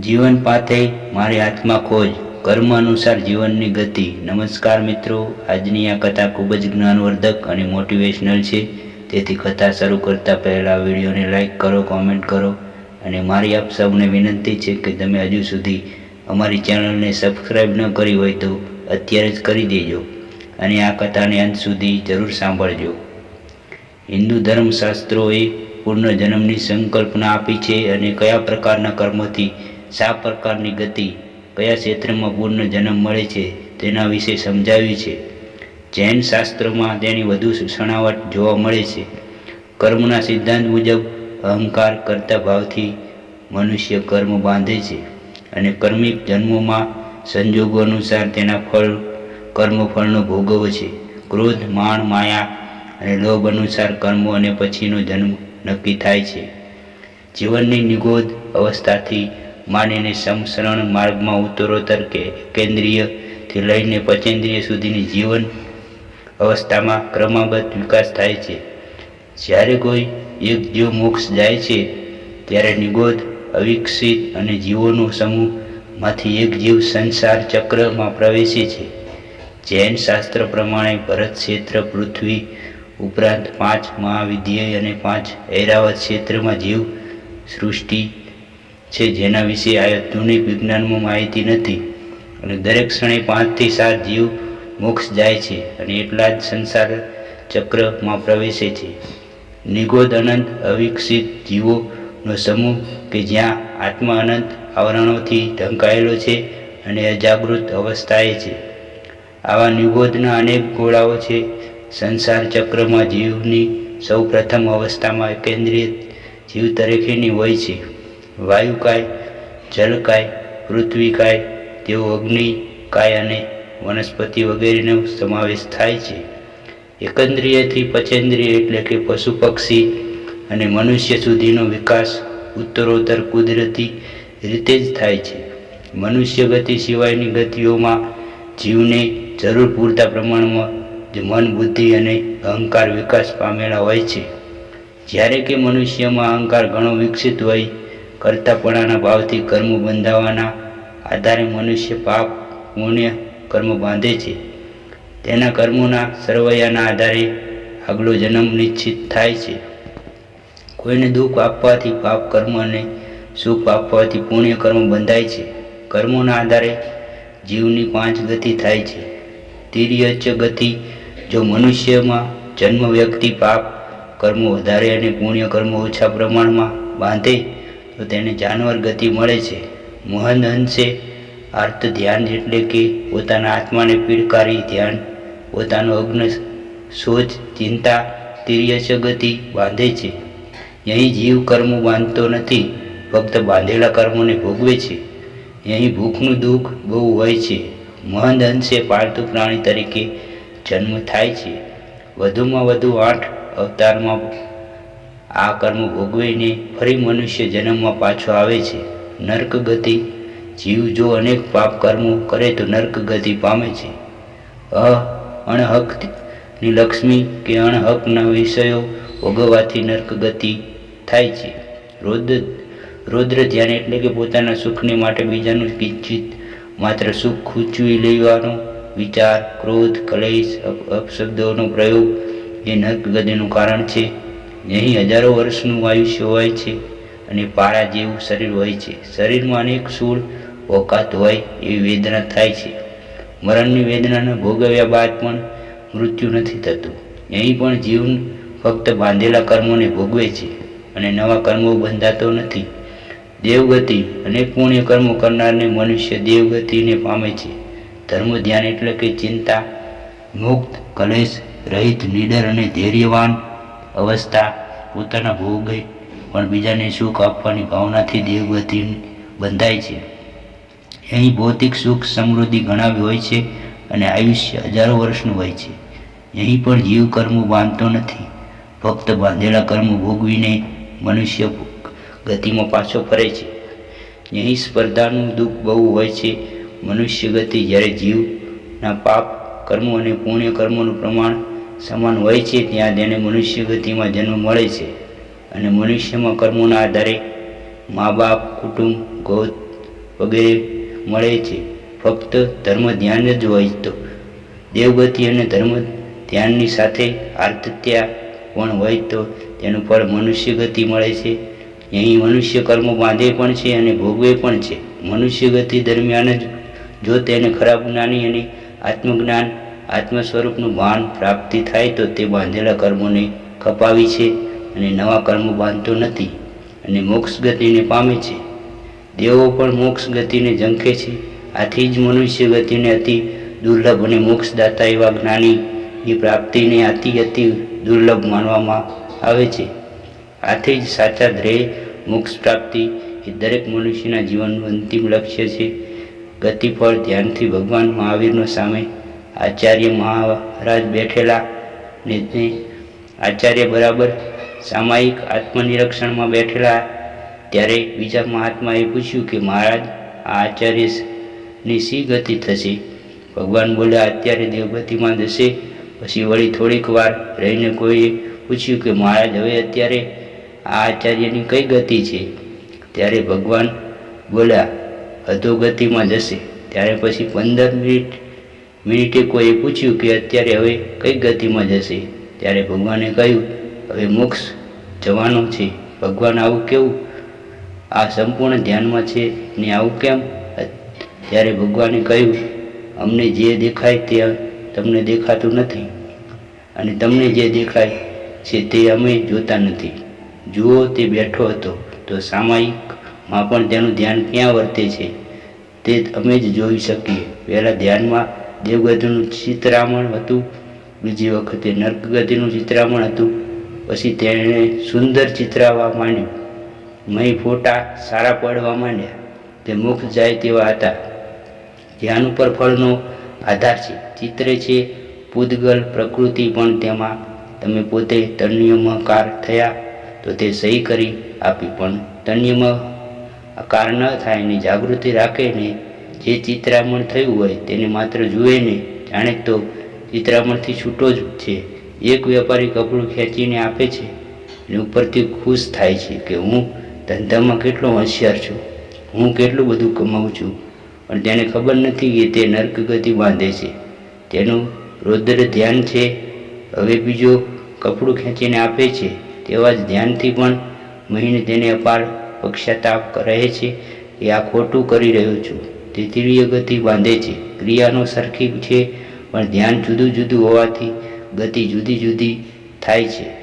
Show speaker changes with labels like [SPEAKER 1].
[SPEAKER 1] જીવન પાથે મારી આત્મા ખોજ. કર્મ અનુસાર જીવનની ગતિ. નમસ્કાર મિત્રો, આજની આ કથા ખૂબ જ જ્ઞાનવર્ધક અને મોટિવેશનલ છે. તેથી કથા શરૂ કરતા પહેલાં વિડીયોને લાઇક કરો કોમેન્ટ કરો અને મારી આપ સૌને વિનંતી છે કે તમે હજુ સુધી અમારી ચેનલને સબસ્ક્રાઈબ ન કરી હોય તો અત્યારે જ કરી દેજો અને આ કથાને અંત સુધી જરૂર સાંભળજો. હિન્દુ ધર્મશાસ્ત્રોએ જન્મની સંકલ્પના આપી છે અને કયા પ્રકારના કર્મોથી શા પ્રકારની ગતિ કયા ક્ષેત્રમાં પૂર્ણ જન્મ મળે છે તેના વિશે સમજાવ્યું છે. જૈન શાસ્ત્રોમાં તેની વધુ સણાવટ જોવા મળે છે. કર્મના સિદ્ધાંત મુજબ અહંકાર કરતા ભાવથી મનુષ્ય કર્મ બાંધે છે અને કર્મિક જન્મોમાં સંજોગો અનુસાર તેના ફળ, કર્મફળનો ભોગવે છે. ક્રોધ, માણ, માયા અને લોભ અનુસાર કર્મો અને પછીનો જન્મ નક્કી થાય છે. જીવનની નિગોદ અવસ્થાથી માંડીને સમસરણ માર્ગમાં ઉત્તરોત્તર કે કેન્દ્રીયથી લઈને પચેન્દ્રિય સુધીની જીવન અવસ્થામાં ક્રમાબદ્ધ વિકાસ થાય છે. જ્યારે કોઈ એક જીવ મોક્ષ જાય છે, ત્યારે નિગોદ અવિકસિત અને જીવોનો સમૂહમાંથી એક જીવ સંસાર ચક્રમાં પ્રવેશે છે. જૈન શાસ્ત્ર પ્રમાણે ભરત ક્ષેત્ર, પૃથ્વી ઉપરાંત પાંચ મહાવિદ્ય અને પાંચ ઐરાવત ક્ષેત્રમાં જીવ સૃષ્ટિ છે, જેના વિશે આધુનિક વિજ્ઞાનમાં માહિતી નથી. અને દરેક ક્ષણે પાંચથી સાત જીવ મોક્ષ જાય છે અને એટલા જ સંસાર ચક્રમાં પ્રવેશે છે. નિગોદ અનંત અવિકસિત જીવોનો સમૂહ કે જ્યાં આત્મા અનંત આવરણોથી ઢંકાયેલો છે અને અજાગૃત અવસ્થાએ છે. આવા નિગોદના અનેક ગોળાઓ છે, સંસાર ચક્રમાં જીવની સૌ પ્રથમ અવસ્થામાં કેન્દ્રિય જીવ તરીકેની હોય છે. વાયુકાય જલકાય પૃથ્વીકાય તેઓ અગ્નિકાય અને વનસ્પતિ વગેરેનો સમાવેશ થાય છે. એકંદ્રિયથી પચેન્દ્રિય એટલે કે પશુ પક્ષી અને મનુષ્ય સુધીનો વિકાસ ઉત્તરોત્તર કુદરતી રીતે જ થાય છે. મનુષ્ય ગતિ સિવાયની ગતિઓમાં જીવને જરૂર પૂરતા પ્રમાણમાં જ મન, બુદ્ધિ અને અહંકાર વિકાસ પામેલા હોય છે. જ્યારે કે મનુષ્યમાં અહંકાર ઘણો વિકસિત હોય કરતાપણાના ભાવથી કર્મ બંધાવવાના આધારે મનુષ્ય પાપ, પુણ્ય કર્મ બાંધે છે. તેના કર્મોના સરવૈયાના આધારે આગલો જન્મ નિશ્ચિત થાય છે. કોઈને દુઃખ આપવાથી પાપ કર્મ અને સુખ આપવાથી પુણ્ય કર્મ બંધાય છે. કર્મોના આધારે જીવની પાંચ ગતિ થાય છે. તિર્યચ ગતિ જો મનુષ્યમાં જન્મ વ્યક્તિ પાપ કર્મો વધારે અને પુણ્ય કર્મો ઓછા પ્રમાણમાં બાંધે તો તેને જાનવર ગતિ મળે છે. મહદ હંસે આર્ત ધ્યાન એટલે કે પોતાના આત્માને પીડકારી ધ્યાન, પોતાનો અગ્ન સોચ ચિંતા, તિર્યશ ગતિ બાંધે છે. અહીં જીવ કર્મો બાંધતો નથી, ફક્ત બાંધેલા કર્મોને ભોગવે છે. અહીં ભૂખનું દુઃખ બહુ હોય છે. મહદ અંશે પાળતુ પ્રાણી તરીકે જન્મ થાય છે. વધુમાં વધુ આઠ અવતારમાં આ કર્મ ભોગવીને ફરી મનુષ્ય જન્મમાં પાછો આવે છે. નર્ક ગતિ. જીવ જો અનેક પાપ કર્મો કરે તો નર્ક ગતિ પામે છે. અ અણહકની લક્ષ્મી કે અણહકના વિષયો ભોગવવાથી નર્ક ગતિ થાય છે. રોદ રૌદ્ર ધ્યાન એટલે કે પોતાના સુખને માટે બીજાનું કિંચિત માત્ર સુખ ખૂંચવી લેવાનો વિચાર, ક્રોધ, કલેશ અપશબ્દોનો પ્રયોગ એ નર્ક ગતિનું કારણ છે. અહીં હજારો વર્ષનું આયુષ્ય હોય છે અને પારા જેવું શરીર હોય છે. શરીરમાં અનેક સૂળ, ઓકાત હોય એવી વેદના થાય છે. મરણની વેદનાને ભોગવ્યા બાદ પણ મૃત્યુ નથી થતું. અહીં પણ જીવન ફક્ત બાંધેલા કર્મોને ભોગવે છે અને નવા કર્મો બંધાતો નથી. દેવગતિ અનેક પુણ્ય કર્મો કરનારને મનુષ્ય દેવગતિને પામે છે. ધર્મ, ધ્યાન એટલે કે ચિંતા, મુક્ત, કલેશ, રહિત, નિડર અને ધૈર્યવાન અવસ્થા પોતાના ભોગે પણ બીજાને સુખ આપવાની ભાવનાથી દેવગતિ બંધાય છે. અહીં ભૌતિક સુખ સમૃદ્ધિ ઘણાવી હોય છે અને આયુષ્ય હજારો વર્ષનું હોય છે. અહીં પણ જીવ કર્મો બાંધતો નથી. ફક્ત બાંધેલા કર્મો ભોગવીને મનુષ્ય ગતિમાં પાછો ફરે છે. અહીં સ્પર્ધાનું દુઃખ બહુ હોય છે. મનુષ્ય ગતિ જ્યારે જીવના પાપ કર્મો અને પુણ્ય કર્મોનું પ્રમાણ સમાન હોય છે, ત્યાં તેને મનુષ્ય ગતિમાં જન્મ મળે છે. અને મનુષ્યમાં કર્મોના આધારે મા બાપ કુટુંબ, ગોત વગેરે મળે છે. ફક્ત ધર્મ ધ્યાન જ હોય તો. દેવગતિ અને ધર્મ ધ્યાનની સાથે આર્તત્યા પણ હોય તો તેનું ફળ મનુષ્ય ગતિ મળે છે. અહીં મનુષ્ય કર્મ બાંધે પણ છે અને ભોગવે પણ છે. મનુષ્ય ગતિ દરમિયાન જ જો તેને ખરાબ જ્ઞાની અને આત્મજ્ઞાન આત્મ સ્વરૂપનું ભાન પ્રાપ્તિ થાય તો તે બાંધેલા કર્મોને કપાવી છે અને નવા કર્મો બાંધતો નથી અને મોક્ષ ગતિને પામે છે. દેવો પણ મોક્ષ ગતિને ઝંખે છે. આથી જ મનુષ્ય ગતિને અતિ દુર્લભ અને મોક્ષદાતા એવા જ્ઞાનીની પ્રાપ્તિને અતિ અતિ દુર્લભ માનવામાં આવે છે. આથી જ સાચા ધ્યેય, મોક્ષ પ્રાપ્તિ એ દરેક મનુષ્યના જીવનનું અંતિમ લક્ષ્ય છે. ગતિફળ ધ્યાનથી ભગવાન મહાવીરનો સામે આચાર્ય મહારાજ બેઠેલા ને આચાર્ય બરાબર સામાયિક આત્મનિરીક્ષણમાં બેઠેલા. ત્યારે બીજા મહાત્માએ પૂછ્યું કે મહારાજ, આ આચાર્યની શી ગતિ થશે? ભગવાન બોલ્યા, અત્યારે દેવગતિમાં જશે. પછી વળી થોડીક વાર રહીને કોઈએ પૂછ્યું કે મહારાજ, હવે અત્યારે આ આચાર્યની કઈ ગતિ છે? ત્યારે ભગવાન બોલ્યા, અધોગતિમાં જશે. ત્યારે પછી પંદર મિનિટ મિનિટે કોઈએ પૂછ્યું કે અત્યારે હવે કઈ ગતિમાં જશે? ત્યારે ભગવાને કહ્યું, હવે મોક્ષ જવાનો છે. ભગવાન આવું કેવું? આ સંપૂર્ણ ધ્યાનમાં છે. ને આવું કેમ? ત્યારે ભગવાને કહ્યું, અમને જે દેખાય તે તમને દેખાતું નથી. અને તમને જે દેખાય છે તે અમે જોતા નથી. જુઓ, તે બેઠો હતો. તો સામાયિકમાં પણ તેનું ધ્યાન ક્યાં વર્તે છે? તે અમે જ જોઈ શકીએ. પહેલાં ધ્યાનમાં દેવગતિનું ચિત્રામણ હતું. બીજી વખતે નર્કગતિનું ચિત્રામણ હતું. પછી તેણે સુંદર ચિત્રાવવા માંડ્યું. મય ફોટા સારા પડવા માંડ્યા. તે મુખ જાય તેવા હતા. ધ્યાન ઉપર ફળનો આધાર છે. ચિત્રે છે. પૂદગલ પ્રકૃતિ પણ તેમાં. તમે પોતે તન્યમકાર થયા તો તે સહી કરી આપી. પણ તન્યમાં આકાર ન થાય ને જાગૃતિ રાખે ને જે ચિત્રામણ થયું હોય તેને માત્ર જુએ નહીં. જાણે તો ચિત્રામણથી છૂટો જ છે. એક વેપારી કપડું ખેંચીને આપે છે અને ઉપરથી ખુશ થાય છે કે હું ધંધામાં કેટલો હોશિયાર છું. હું કેટલું બધું કમાઉં છું. પણ તેને ખબર નથી કે તે નર્ક ગતિ બાંધે છે. તેનું રૌદ્ર ધ્યાન છે. હવે બીજો કપડું ખેંચીને આપે છે તેવા જ ધ્યાનથી પણ મહિને તેને અપાર પક્ષાતાપ રહે છે કે આ ખોટું કરી રહ્યો છું. તે ગતિ બાંધે છે. ક્રિયાનો સરખી છે, પણ ધ્યાન જુદું જુદું હોવાથી ગતિ જુદી જુદી થાય છે.